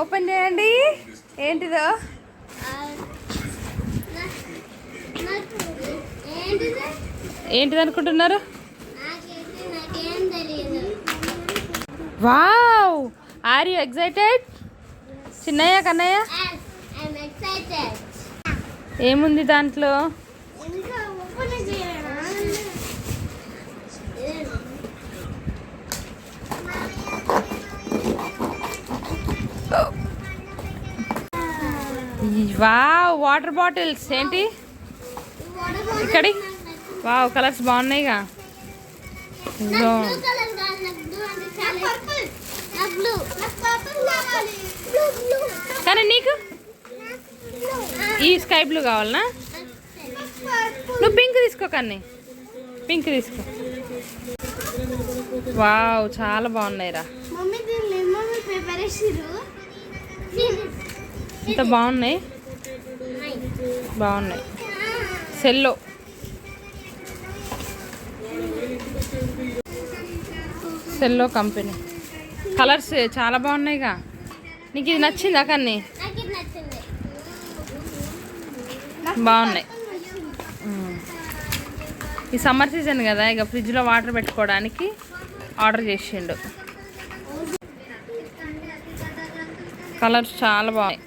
Open చేయండి. ఏంటిదో? ఏంటిది అనుకుంటున్నారు wow! Are you excited Chinnayya Kannayya? ఏముంది దాంట్లో? Wow water bottles. ఏంటి? ఇక్కడి? వావ్ కలర్స్ బాగున్నాయిగా. సరే కానీ నీకు? ఈ స్కై బ్లూ కావాలనా? నువ్వు పింక్ తీసుకో కన్ని. పింక్ తీసుకో. వావ్ చాలా బాగున్నాయిరా. ఎంత బాగున్నాయి? బాగున్నాయి. సెల్లో. సెల్లో కంపెనీ. కలర్స్ చాలా బాగున్నాయిగా. నీకు ఇది నచ్చిందా కన్నీ? బాగున్నాయి. ఈ సమ్మర్ సీజన్ కదా ఇక ఫ్రిడ్జ్లో వాటర్ పెట్టుకోవడానికి ఆర్డర్ చేసిండు. కలర్స్ చాలా బాగున్నాయి.